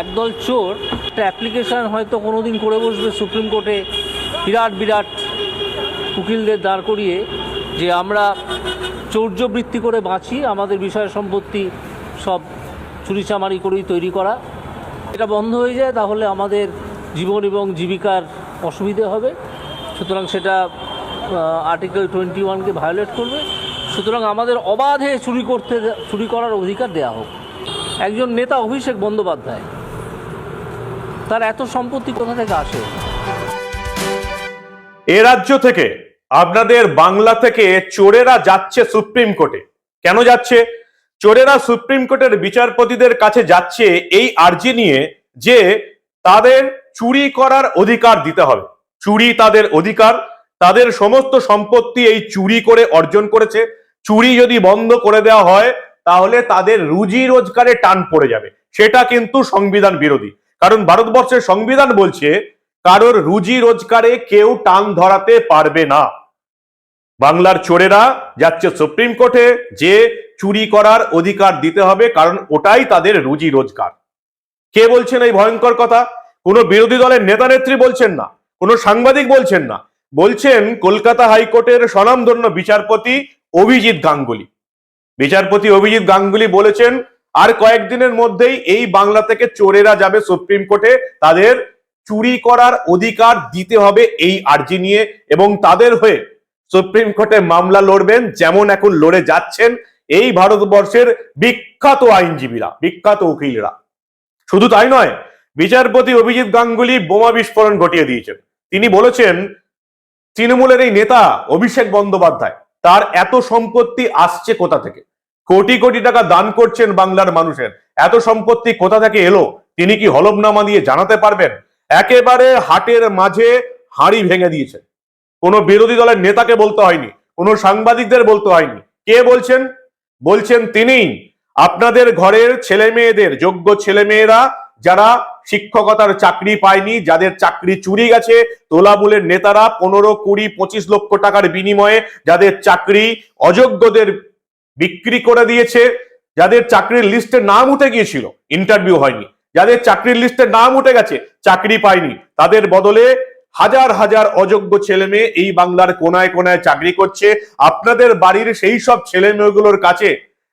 একদল চোর, একটা অ্যাপ্লিকেশান হয়তো কোনো দিন করে বসবে সুপ্রিম কোর্টে, বিরাট বিরাট উকিলদের দাঁড় করিয়ে যে আমরা চৌর্যবৃত্তি করে বাঁচি, আমাদের বিষয় সম্পত্তি সব চুরিচামারি করেই তৈরি করা। এটা বন্ধ হয়ে যায়, তাহলে আমাদের জীবন এবং জীবিকার অসুবিধে হবে। সুতরাং সেটা আর্টিকেল টোয়েন্টি ওয়ানকে ভায়োলেট করবে। সুতরাং আমাদের অবাধে চুরি করতে, চুরি করার অধিকার দেওয়া হোক। একজন নেতা অভিষেক বন্দ্যোপাধ্যায় তার এত সম্পত্তি কোথা থেকে আসে? এ রাজ্য থেকে, আপনাদের বাংলা থেকে চোরেরা যাচ্ছে সুপ্রিম কোর্টে। কেন যাচ্ছে? চোরেরা সুপ্রিম কোর্টের বিচারপতিদের কাছে যাচ্ছে এই আর্জি নিয়ে যে তাদের চুরি করার অধিকার দিতে হবে। চুরি তাদের অধিকার, তাদের সমস্ত সম্পত্তি এই চুরি করে অর্জন করেছে। চুরি যদি বন্ধ করে দেওয়া হয়, তাহলে তাদের রুজি রোজগারে টান পড়ে যাবে। সেটা কিন্তু সংবিধান বিরোধী। কারণ ভারতবর্ষের সংবিধান বলছে, কারোর রুজি রোজগারে কেউ টান ধরাতে পারবে না। বাংলার চোরেরা যাচ্ছে সুপ্রিম কোর্টে যে চুরি করার অধিকার দিতে হবে, কারণ ওটাই তাদের রুজি রোজগার। কে বলছেন এই ভয়ঙ্কর কথা? কোনো বিরোধী দলের নেতা নেত্রী বলছেন না, কোনো সাংবাদিক বলছেন না। বলছেন কলকাতা হাইকোর্টের স্বনামধন্য বিচারপতি অভিজিৎ গাঙ্গুলি। বিচারপতি অভিজিৎ গাঙ্গুলি বলেছেন আর কয়েকদিনের মধ্যেই এই বাংলা থেকে চোরেরা যাবে সুপ্রিম কোর্টে। তাদের চুরি করার অধিকার দিতে হবে এই আর্জি নিয়ে এবং তাদের হয়ে সুপ্রিম কোর্টে মামলা লড়বেন যেমন এখন লড়ে যাচ্ছেন এই ভারতবর্ষের বিখ্যাত আইনজীবীরা, বিখ্যাত উকিলরা। শুধু তাই নয়, বিচারপতি অভিজিৎ গাঙ্গুলি বোমা বিস্ফোরণ ঘটিয়ে দিয়েছেন। তিনি বলেছেন, তৃণমূলের এই নেতা অভিষেক বন্দ্যোপাধ্যায়, তার এত সম্পত্তি আসছে কোথা থেকে? কোটি কোটি টাকা দান করছেন বাংলার মানুষের। এত সম্পত্তি কোথা থেকে এলো? তিনি কি হলফনামা দিয়ে জানাতে পারবেন? একেবারে হাটের মাঝে হাঁড়ি ভেঙে দিয়েছেন কোনো বিরোধী দলের নেতাকে বলতে হয়নি, কোনো সাংবাদিকদের বলতে হয়নি। কে বলছেন? বলছেন তিনি। আপনাদের ঘরের ছেলে মেয়েদের যোগ্য ছেলে মেয়েরা যারা শিক্ষকতার চাকরি পায়নি, যাদের চাকরি চুরি গেছে, তোলামূলের নেতারা পনেরো, কুড়ি, পঁচিশ লক্ষ টাকার বিনিময়ে যাদের চাকরি অযোগ্যদের বিক্রি করে দিয়েছে, যাদের চাকরির লিস্টে নাম উঠে গিয়েছিল ইন্টারভিউ হয়নি। যাদের চাকরির লিস্টে নাম উঠে গেছে, চাকরি পায়নি। তাদের বদলে হাজার হাজার অযোগ্য ছেলে মেয়ে এই বাংলার কোনায় কোনায় চাকরি করছে। আপনাদের বাড়ির সেই সব ছেলে মেয়েগুলোর কাছে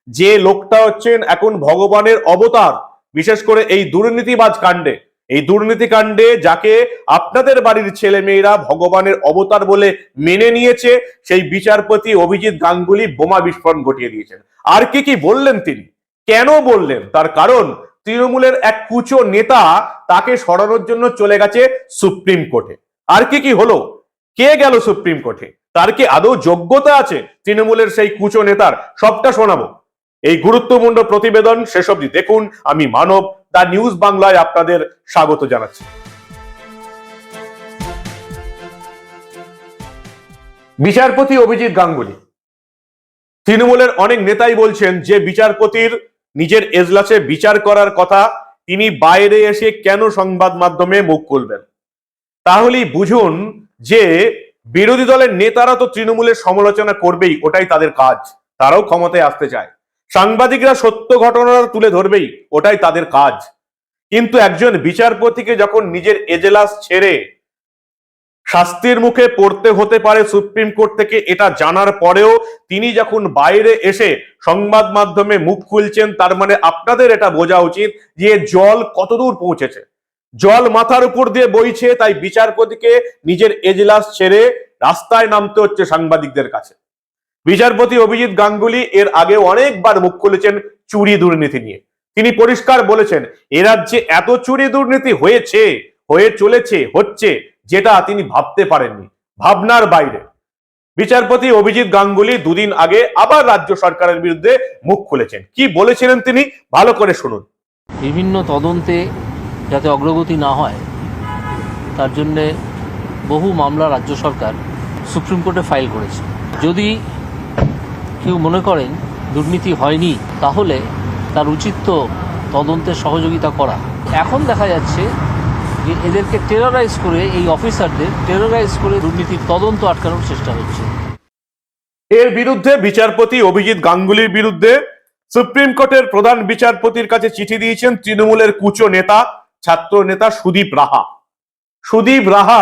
যে লোকটা হচ্ছেন এখন ভগবানের অবতার, বিশেষ করে এই দুর্নীতিবাজ কাণ্ডে। এই দুর্নীতি কাণ্ডে যাকে আপনাদের বাড়ির ছেলে মেয়েরা ভগবানের অবতার বলে মেনে নিয়েছে, সেই বিচারপতি অভিজিৎ গাঙ্গুলি বোমা বিস্ফোরণ ঘটিয়ে দিয়েছেন। আর কি কি বললেন তিনি? কেন বললেন? তার কারণ, তৃণমূলের এক কুচো নেতা তাকে সরানোর জন্য চলে গেছে সুপ্রিম কোর্টে। আর কি কি হলো? কে গেল সুপ্রিম কোর্টে? তার কি আদৌ যোগ্যতা আছে তৃণমূলের সেই কুচো নেতার? সবটা শোনাবো। এই গুরুত্বপূর্ণ প্রতিবেদন অবধি দেখুন। আমি মানব দা নিউজ বাংলায় আপনাদের স্বাগত জানাচ্ছি। বিচারপতি অভিজিৎ গাঙ্গুলি। তৃণমূলের অনেক নেতাই বলছেন যে বিচারপতির নিজের এজলাসে বিচার করার কথা তিনি বাইরে এসে কেন সংবাদ মাধ্যমে মুখ খুলবেন? তাহলেই বুঝুন যে বিরোধী দলের নেতারা তো তৃণমূলের সমালোচনা করবেই, ওটাই তাদের কাজ। তারাও ক্ষমতায় আসতে চায়। সাংবাদিকরা সত্য ঘটনা তুলে ধরবেই, ওটাই তাদের কাজ। কিন্তু একজন বিচারপতিকে যখন নিজের এজেলাস ছেড়ে শাস্তির মুখে পড়তে হতে পারে সুপ্রিম কোর্ট থেকে, এটা জানার পরেও তিনি যখন বাইরে এসে সংবাদ মাধ্যমে মুখ খুলছেন, তার মানে আপনাদের এটা বোঝা উচিত যে জল কতদূর পৌঁছেছে। জল মাথার উপর দিয়ে বইছে, তাই বিচারপতিকে নিজের এজলাস ছেড়ে রাস্তায় নামতে হচ্ছে সাংবাদিকদের কাছে। বিচারপতি অভিজিৎ গাঙ্গুলি এর আগে অনেকবার মুখ খুলেছেন চুরি দুর্নীতি নিয়ে। তিনি পরিষ্কার বলেছেন, এ রাজ্যে এত চুরি দুর্নীতি হয়েছে, হয়ে চলেছে, হচ্ছে, যেটা তিনি ভাবতে পারেননি, ভাবনার বাইরে। বিচারপতি অভিজিৎ গাঙ্গুলি দুদিন আগে আবার রাজ্য সরকারের বিরুদ্ধে মুখ খুলেছেন। কি বলেছিলেন তিনি? ভালো করে শুনুন। বিভিন্ন তদন্তে যাতে অগ্রগতি না হয়, তার জন্যে বহু মামলা রাজ্য সরকার সুপ্রিম কোর্টে ফাইল করেছে। যদি কেউ মনে করেন দুর্নীতি হয়নি, তাহলে তার উচিত তো তদন্তে সহযোগিতা করা। এখন দেখা যাচ্ছে যে এদেরকে টেররাইজ করে এই অফিসারদের টেররাইজ করে দুর্নীতির তদন্ত আটকানোর চেষ্টা হচ্ছে। এর বিরুদ্ধে বিচারপতি অভিজিৎ গাঙ্গুলির বিরুদ্ধে সুপ্রিম কোর্টের প্রধান বিচারপতির কাছে চিঠি দিয়েছেন তৃণমূলের কুচো নেতা, ছাত্র নেতা সুদীপ রাহা। সুদীপ রাহা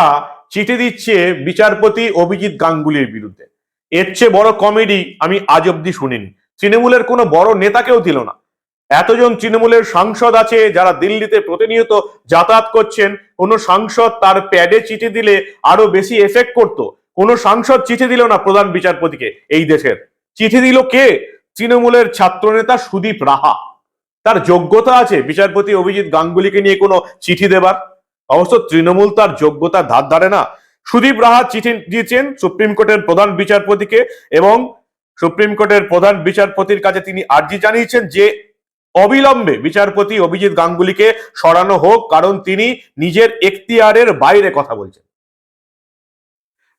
চিঠি দিচ্ছে বিচারপতি অভিজিৎ গাঙ্গুলির বিরুদ্ধে। এর চেয়ে বড় কমেডি আমি আজ অব্দি শুনিনি। তৃণমূলের কোনো বড় নেতাকেও দিল না। এতজন তৃণমূলের সাংসদ আছে যারা দিল্লিতে প্রতিনিয়ত যাতায়াত করছেন। কোন সাংসদ তার প্যাডে চিঠি দিলে আরও বেশি এফেক্ট করতো। কোন সাংসদ চিঠি দিল না প্রধান বিচারপতিকে এই দেশের। চিঠি দিল কে? তৃণমূলের ছাত্রনেতা সুদীপ রাহা। তার যোগ্যতা আছে বিচারপতি অভিজিৎ গাঙ্গুলিকে নিয়ে কোনো চিঠি দেবার। অবশ্য তৃণমূল তার যোগ্যতা ধার ধারে না। সুদীপ রাহা চিঠি দিয়েছেন সুপ্রিম কোর্টের প্রধান বিচারপতিকে এবং সুপ্রিম কোর্টের প্রধান বিচারপতির কাছে তিনি আর্জি জানিয়েছেন যে অবিলম্বে বিচারপতি অভিজিৎ গাঙ্গুলিকে সরানো হোক, কারণ তিনি নিজের এখতিয়ারের বাইরে কথা বলছেন।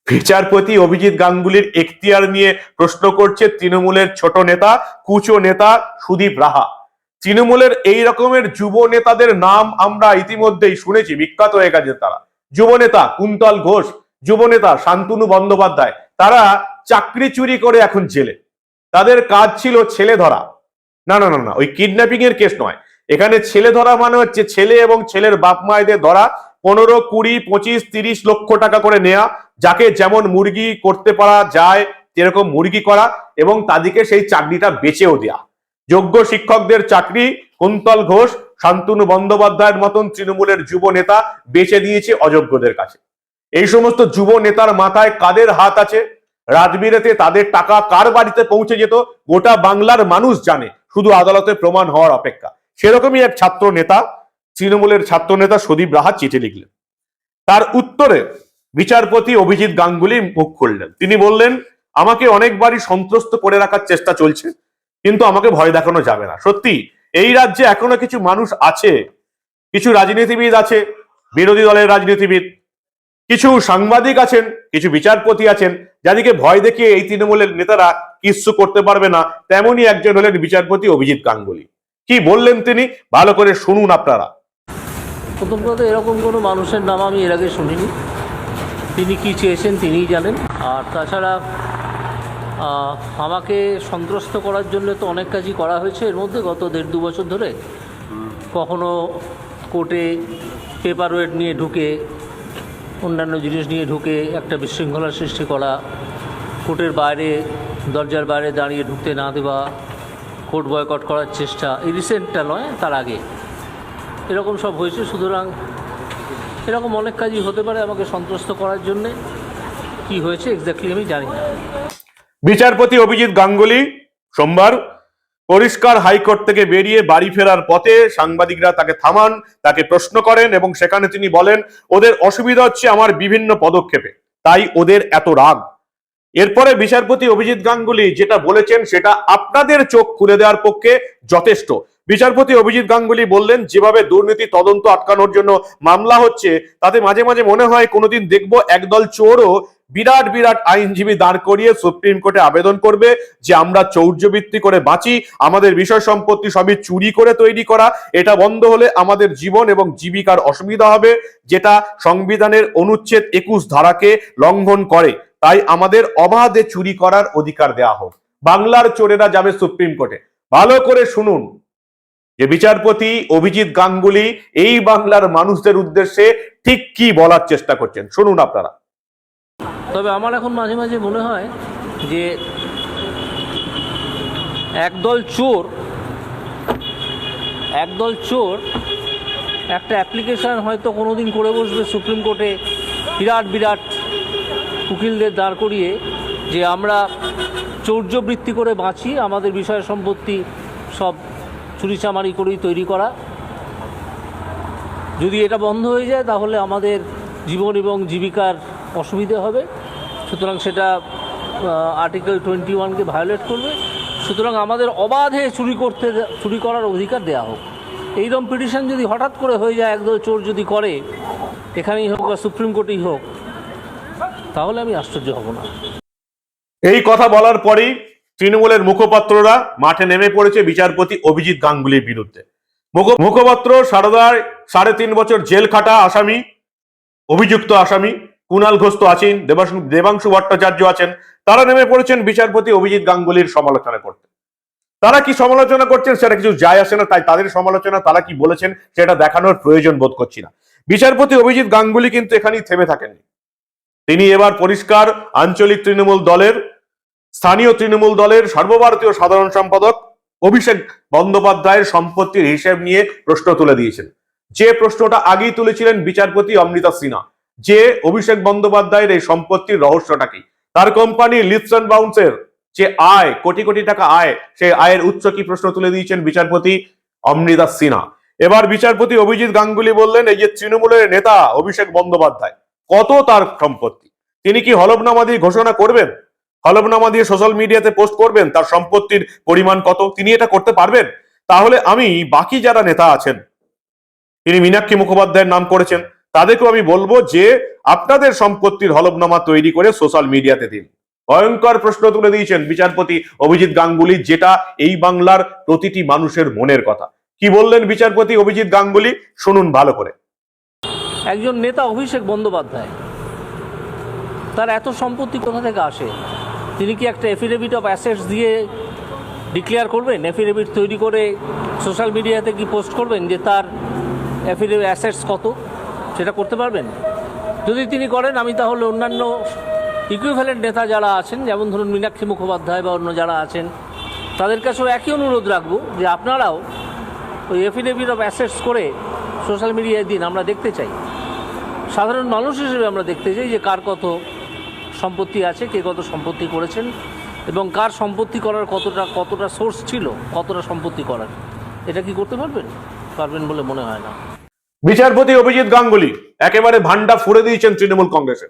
বিচারপতি অভিজিৎ গাঙ্গুলির এখতিয়ার নিয়ে প্রশ্ন করছে তৃণমূলের ছোট নেতা, কুচো নেতা সুদীপ রাহা। তৃণমূলের এই রকমের যুব নেতাদের নাম আমরা ইতিমধ্যেই শুনেছি, বিখ্যাত হয়ে গেছে তারা। যুব নেতা কুন্তল ঘোষ, যুবনেতা শান্তনু বন্দ্যোপাধ্যায়, তারা চাকরি চুরি করে এখন জেলে। তাদের কাজ ছিল ছেলে ধরা। না না না না, ওই কিডন্যাপিং এর কেস নয়। এখানে ছেলে ধরা মানে হচ্ছে ছেলে এবং ছেলের বাপ মায়েদের ধরা, পনেরো, কুড়ি, পঁচিশ, তিরিশ লক্ষ টাকা করে নেয়া, যাকে যেমন মুরগি করতে পারা যায় যেরকম মুরগি করা এবং তাদেরকে সেই চাকরিটা বেচেও দেয়া। যোগ্য শিক্ষকদের চাকরি, কুন্তল ঘোষ শান্তনু বন্দ্যোপাধ্যায়ের মতন তৃণমূলের যুব নেতা বেচে দিয়েছে অযোগ্যদের কাছে। এই সমস্ত যুব নেতার মাথায় কাদের হাত আছে? রাজবিরেতে তাদের টাকা কার বাড়িতে পৌঁছে যেত? গোটা বাংলার মানুষ জানে, শুধু আদালতে প্রমাণ হওয়ার অপেক্ষা। সেরকমই এক ছাত্র নেতা, তৃণমূলের ছাত্র নেতা সুদীপ রাহা চিঠি লিখলেন। তার উত্তরে বিচারপতি অভিজিৎ গাঙ্গুলি মুখ খুললেন। তিনি বললেন, আমাকে অনেকবারই সন্ত্রস্ত করে রাখার চেষ্টা চলছে, কিন্তু আমাকে ভয় দেখানো যাবে না। সত্যি এই রাজ্যে এখনও কিছু মানুষ আছে, কিছু রাজনীতিবিদ আছে, বিরোধী দলের রাজনীতিবিদ, কিছু সাংবাদিক আছেন, কিছু বিচারপতি আছেন, যাদেরকে ভয় দেখিয়ে এই তৃণমূলের নেতারা কিচ্ছু করতে পারবে না, তেমনই একজন হলেন বিচারপতি অভিজিৎ গাঙ্গুলি। কি বললেন তিনি? ভালো করে শুনুন আপনারা। প্রথম কথা, এরকম কোনো মানুষের নাম আমি এর আগে শুনিনি। তিনি কি চেয়েছেন তিনিই জানেন। আর তাছাড়া আমাকে সন্ত্রস্ত করার জন্য তো অনেক কাজই করা হয়েছে। এর মধ্যে গত দেড় দু বছর ধরে কখনো কোর্টে পেপার ওয়েট নিয়ে ঢুকে, অন্যান্য জিনিস নিয়ে ঢুকে একটা বিশৃঙ্খলার সৃষ্টি করা, কোর্টের বাইরে, দরজার বাইরে দাঁড়িয়ে ঢুকতে না দেওয়া, কোর্ট বয়কট করার চেষ্টা, এই রিসেন্টটা নয়, তার আগে। এরকম সব হয়েছে, সুতরাং এরকম অনেক কাজই হতে পারে আমাকে সন্ত্রস্ত করার জন্যে। কি হয়েছে এক্স্যাক্টলি আমি জানি না। বিচারপতি অভিজিৎ গাঙ্গুলি, সোমবার পরিষ্কার হাইকোর্ট থেকে বেরিয়ে বাড়ি ফেরার পথে সাংবাদিকরা তাকে থামান, তাকে প্রশ্ন করেন এবং সেখানে তিনি বলেন, ওদের অসুবিধা হচ্ছে আমার বিভিন্ন পদক্ষেপে। তাই ওদের এত রাগ। এরপরে বিচারপতি অভিজিৎ গাঙ্গুলি যেটা বলেছেন সেটা আপনাদের চোখ খুলে দেওয়ার পক্ষে যথেষ্ট। বিচারপতি অভিজিৎ গাঙ্গুলি বললেন, যেভাবে দুর্নীতি তদন্ত আটকানোর জন্য মামলা হচ্ছে, তাতে মাঝে মাঝে মনে হয় কোনোদিন দেখব একদল চোরও বিরাট বিরাট আইনজীবী দাঁড় করিয়ে সুপ্রিম কোর্টে আবেদন করবে যে আমরা চৌর্যবৃত্তি করে বাঁচি, আমাদের বিষয় সম্পত্তি সবই চুরি করে তৈরি করা, এটা বন্ধ হলে আমাদের জীবন এবং জীবিকার অসুবিধা হবে, যেটা সংবিধানের অনুচ্ছেদ একুশ ধারাকে লঙ্ঘন করে। তাই আমাদের অবাধে চুরি করার অধিকার দেয়া হোক। বাংলার চোরেরা যাবে সুপ্রিম কোর্টে। ভালো করে শুনুন। যে বিচারপতি অভিজিৎ গাঙ্গুলি এই বাংলার মানুষদের উদ্দেশ্যে ঠিক কি বলার চেষ্টা করছেন? শুনুন আপনারা। তবে আমার এখন মাঝে মাঝে মনে হয় যে একদল চোর একদল চোর একটা অ্যাপ্লিকেশান হয়তো কোনো দিন করে বসবে সুপ্রিম কোর্টে বিরাট বিরাট উকিলদের দাঁড় করিয়ে যে আমরা চৌর্যবৃত্তি করে বাঁচি, আমাদের বিষয় সম্পত্তি সব চুরিচামারি করেই তৈরি করা। যদি এটা বন্ধ হয়ে যায়, তাহলে আমাদের জীবন এবং জীবিকার অসুবিধে হবে। সুতরাং সেটা আর্টিকেল টোয়েন্টি ওয়ানকে ভায়োলেট করবে। সুতরাং আমাদের অবাধে চুরি করতে, চুরি করার অধিকার দেওয়া হোক। এইরকম পিটিশন যদি হঠাৎ করে হয়ে যায়, একদল চোর যদি করে, এখানেই হোক বা সুপ্রিম কোর্টেই হোক, তাহলে আমি আশ্চর্য হব না। এই কথা বলার পরেই তৃণমূলের মুখপাত্ররা মাঠে নেমে পড়েছে বিচারপতি অভিজিৎ গাঙ্গুলির বিরুদ্ধে। মুখপাত্র সারদার সাড়ে তিন বছর জেল খাটা আসামি, অভিযুক্ত আসামি, কুণাল ঘোষ তো আছেন দেবাংশু ভট্টাচার্য আছেন, তারা নেমে পড়েছেন বিচারপতি অভিজিৎ গাঙ্গুলির সমালোচনা করতে। তারা কি সমালোচনা করছেন সেটা কিছু যায় আসে না, তাই তাদের সমালোচনা তারা কি বলেছেন সেটা দেখানোর প্রয়োজন বোধ করছি না। বিচারপতি অভিজিৎ গাঙ্গুলি কিন্তু এখানেই থেমে থাকেননি। তিনি এবার পরিষ্কার আঞ্চলিক তৃণমূল দলের স্থানীয় তৃণমূল দলের সর্বভারতীয় সাধারণ সম্পাদক অভিষেক বন্দ্যোপাধ্যায়ের সম্পত্তির হিসেব নিয়ে প্রশ্ন তুলে দিয়েছেন। যে প্রশ্নটা আগেই তুলেছিলেন বিচারপতি অমৃতা সিনহা, যে অভিষেক বন্দ্যোপাধ্যায়ের এই সম্পত্তির রহস্যটা কি? তার কোম্পানি লিপস অ্যান্ড বাউন্সের যে আয়, কোটি কোটি টাকা আয়, সেই আয়ের উচ্চ কি প্রশ্ন তুলে দিয়েছেন বিচারপতি অমৃতা সিনহা। এবার বিচারপতি অভিজিৎ গাঙ্গুলি বললেন, এই যে তৃণমূলের নেতা অভিষেক বন্দ্যোপাধ্যায়, কত তার সম্পত্তি? তিনি কি হলফনামা দিয়ে ঘোষণা করবেন? হলফনামা দিয়ে সোশ্যাল মিডিয়াতে পোস্ট করবেন, তার সম্পত্তির পরিমাণ কত, তিনি এটা করতে পারবেন? তাহলে আমি, বাকি যারা নেতা আছেন, তিনি মীনাক্ষী মুখোপাধ্যায়ের নাম করেছেন, তাদেরকেও আমি বলব যে, আপনাদের সম্পত্তির হলফনামা তৈরি করে সোশ্যাল মিডিয়াতে দিন। ভয়ঙ্কর প্রশ্ন তুলে দিয়েছেন বিচারপতি অভিজিৎ গাঙ্গুলি, যেটা এই বাংলার প্রতিটি মানুষের মনের কথা। কি বললেন বিচারপতি অভিজিৎ গাঙ্গুলি? শুনুন ভালো করে। একজন নেতা অভিষেক বন্দ্যোপাধ্যায়। তার এত সম্পত্তি কোথা থেকে আসে? তিনি কি একটা এফিডেভিট অফ অ্যাসেটস দিয়ে ডিক্লেয়ার করবেন? এফিডেভিট তৈরি করে সোশ্যাল মিডিয়াতে কি পোস্ট করবেন যে তার এফিডেভিট অ্যাসেটস কত? সেটা করতে পারবেন? যদি তিনি করেন, আমি তাহলে অন্যান্য ইকুইভ্যালেন্ট নেতা যারা আছেন, যেমন ধরুন মীনাক্ষী মুখোপাধ্যায় বা অন্য যারা আছেন, তাদের কাছেও একই অনুরোধ রাখব যে আপনারাও ওই এফিডেভিট অফ অ্যাসেটস করে সোশ্যাল মিডিয়ায় দিন, আমরা দেখতে চাই। সাধারণ মানুষ হিসেবে আমরা দেখতে চাই যে কার কত সম্পত্তি আছে, কে কত সম্পত্তি করেছেন এবং কার সম্পত্তি করার কতটা কতটা সোর্স ছিল, কতটা সম্পত্তি করার, এটা কি করতে পারবেন? পারবেন বলে মনে হয় না। বিচারপতি অভিজিৎ গাঙ্গুলি একেবারে ভান্ডা ফুড়ে দিয়েছেন তৃণমূল কংগ্রেসের।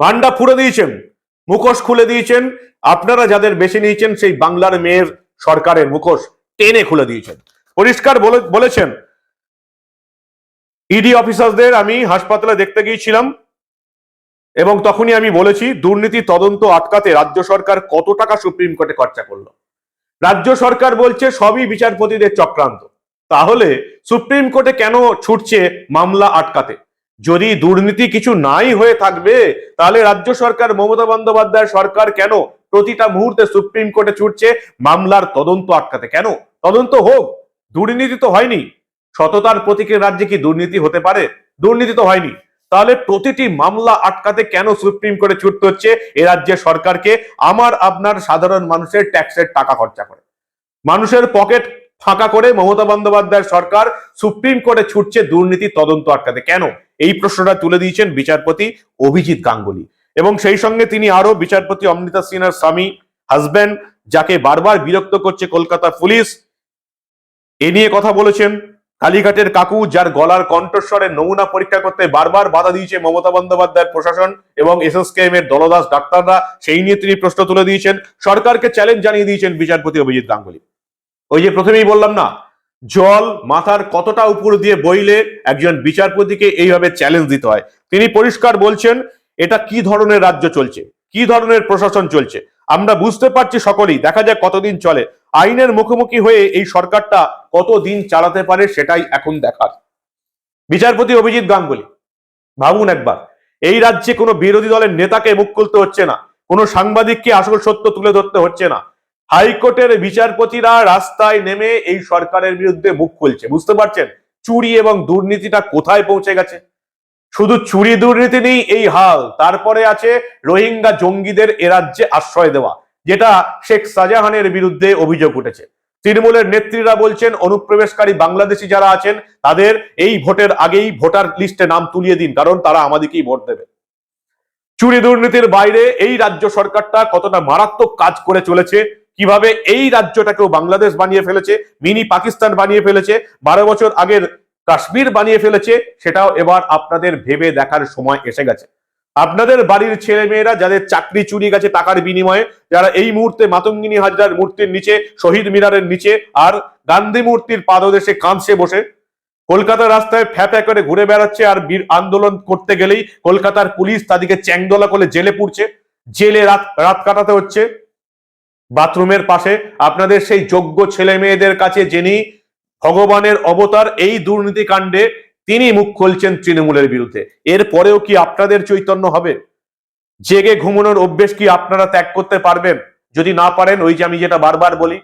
ভান্ডা ফুড়ে দিয়েছেন, মুখোশ খুলে দিয়েছেন, আপনারা যাদের বেছে নিয়েছেন সেই বাংলার মেয়ের সরকারের মুখোশ টেনে খুলে দিয়েছেন। পরিষ্কার বলে- বলেছেন ইডি অফিসারদের আমি হাসপাতালে দেখতে গিয়েছিলাম এবং তখনই আমি বলেছি, দুর্নীতি তদন্ত আটকাতে রাজ্য সরকার কত টাকা সুপ্রিম কোর্টে খরচা করল? রাজ্য সরকার বলছে, সবই বিচারপতিদের চক্রান্ত। তাহলে সুপ্রিম কোর্টে কেন ছুটছে মামলা আটকাতে? যদি দুর্নীতি কিছু নাই হয়ে থাকবে, তাহলে রাজ্য সরকার, মমতা বন্দ্যোপাধ্যায় সরকার কেন প্রতিটা মুহূর্তে সুপ্রিম কোর্টে ছুটছে মামলার তদন্ত আটকাতে? কেন? তদন্ত হোক, দুর্নীতি তো হয়নি। সততার প্রতীকের রাজ্যে কি দুর্নীতি হতে পারে? দুর্নীতি তো হয়নি। তাহলে প্রতিটি মামলা আটকাতে কেন সুপ্রিম কোর্টে ছুটতে হচ্ছে? এ রাজ্যের সরকারকে আমার, আপনার সাধারণ মানুষের ট্যাক্সের টাকা খরচা করে। মানুষের পকেট ফাঁকা করে মমতা বন্দ্যোপাধ্যায়ের সরকার সুপ্রিম কোর্টে ছুটছে দুর্নীতি তদন্ত আটকাতে। কেন? এই প্রশ্নটা তুলে দিয়েছেন বিচারপতি অভিজিৎ গাঙ্গুলি। এবং সেই সঙ্গে তিনি আরও বিচারপতি অমৃতা সিনহার স্বামী হাজবেন্ড যাকে বারবার বিরক্ত করছে কলকাতা পুলিশ, এ নিয়ে কথা বলেছেন। কালীঘাটের কাকু, যার গলার কণ্ঠস্বরের নমুনা পরীক্ষা করতে বারবার বাধা দিয়েছে মমতা বন্দ্যোপাধ্যায়ের প্রশাসন এবং এসএসকেএম এর দলদাস ডাক্তাররা, সেই নিয়ে তিনি প্রশ্ন তুলে দিয়েছেন। সরকারকে চ্যালেঞ্জ জানিয়ে দিয়েছেন বিচারপতি অভিজিৎ গাঙ্গুলি। ওই যে প্রথমেই বললাম না, জল মাথার কতটা উপর দিয়ে বইলে একজন বিচারপতিকে এইভাবে চ্যালেঞ্জ দিতে হয়? তিনি পরিষ্কার বলছেন, এটা কি ধরনের রাজ্য চলছে? কি ধরনের প্রশাসন চলছে? আমরা বুঝতে পারছি সকলেই, দেখা যাক কতদিন চলে। আইনের মুখোমুখি হয়ে এই সরকারটা কতদিন চালাতে পারে সেটাই এখন দেখার। বিচারপতি অভিজিৎ গাঙ্গুলি, ভাবুন একবার, এই রাজ্যে কোনো বিরোধী দলের নেতাকে মুখ খুলতে হচ্ছে না, কোনো সাংবাদিককে আসল সত্য তুলে ধরতে হচ্ছে না। হাইকোর্টের বিচারপতিরা রাস্তায় নেমে এই সরকারের বিরুদ্ধে মুখ খুলছে, বুঝতে পারছেন? চুরি এবং দুর্নীতিটা কোথায় পৌঁছে গেছে? শুধু চুরি দুর্নীতি নেই, এই হাল, তারপরে আছে রোহিঙ্গা জঙ্গিদের এ রাজ্যে আশ্রয় দেওয়া। যেটা শেখ শাহজাহানের বিরুদ্ধে অভিযোগ উঠেছে। তৃণমূলের নেত্রীরা বলছেন, অনুপ্রবেশকারী বাংলাদেশি যারা আছেন, তাদের এই ভোটের আগেই ভোটার লিস্টে নাম তুলিয়ে দিন, কারণ তারা আমাদেরকেই ভোট দেবে। চুরি দুর্নীতির বাইরে এই রাজ্য সরকারটা কতটা মারাত্মক কাজ করে চলেছে, কীভাবে এই রাজ্যটাকেও বাংলাদেশ বানিয়ে ফেলেছে, মিনি পাকিস্তান বানিয়ে ফেলেছে, বারো বছর আগের কাশ্মীর বানিয়ে ফেলেছে, সেটাও এবার আপনাদের ভেবে দেখার সময় এসে গেছে। আপনাদের বাড়ির ছেলে মেয়েরা যাদের চাকরি চুরি গেছে টাকার বিনিময়ে, যারা এই মুহূর্তে মাতঙ্গিনী হাজরার মূর্তির নিচে, শহীদ মিনারের নিচে, আর গান্ধী মূর্তির পাদদেশে কাঁদছে বসে কলকাতার রাস্তায় ফ্যাপা করে ঘুরে বেড়াচ্ছে আর বীর আন্দোলন করতে গেলেই কলকাতার পুলিশ তাদেরকে চ্যাংদোলা করে জেলে পুড়ছে। জেলে রাত রাত কাটাতে হচ্ছে। বাথরুমের পাশে আপনাদের সেই যোগ্য ছেলে মেয়েদের কাছে যিনি ভগবানের অবতার, এই দুর্নীতি কাণ্ডে তিনি মুখ খুলছেন তৃণমূলের বিরুদ্ধে। এর পরেও কি আপনাদের চৈতন্য হবে? জেগে ঘুমানোর অভ্যেস কি আপনারা ত্যাগ করতে পারবেন? যদি না পারেন, ওই যে আমি যেটা বারবার বলি,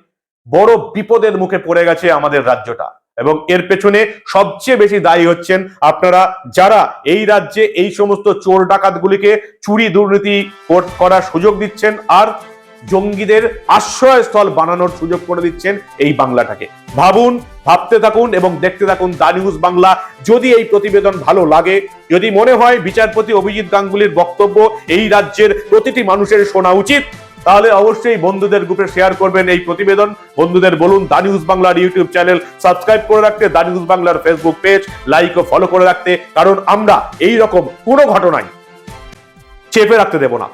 বড় বিপদের মুখে পড়ে গেছে আমাদের রাজ্যটা। এবং এর পেছনে সবচেয়ে বেশি দায়ী হচ্ছেন আপনারা যারা এই রাজ্যে এই সমস্ত চোর ডাকাতগুলিকে চুরি দুর্নীতি কর- করার সুযোগ দিচ্ছেন আর জঙ্গিদের আশ্রয়স্থল বানানোর সুযোগ করে দিচ্ছেন এই বাংলাটাকে। ভাবুন ভাবতে থাকুন এবং দেখতে থাকুন দা নিউজ বাংলা। যদি এই প্রতিবেদন ভালো লাগে, যদি মনে হয় বিচারপতি অভিজিৎ গাঙ্গুলির বক্তব্য এই রাজ্যের প্রতিটি মানুষের শোনা উচিত, তাহলে অবশ্যই বন্ধুদের গ্রুপে শেয়ার করবেন এই প্রতিবেদন। বন্ধুদের বলুন দা নিউজ বাংলার ইউটিউব চ্যানেল, সাবস্ক্রাইব করে রাখতে, দা নিউজ বাংলার ফেসবুক পেজ, লাইক ও ফলো করে রাখতে, কারণ আমরা এই রকম কোনো ঘটনায় চেপে রাখতে দেব না।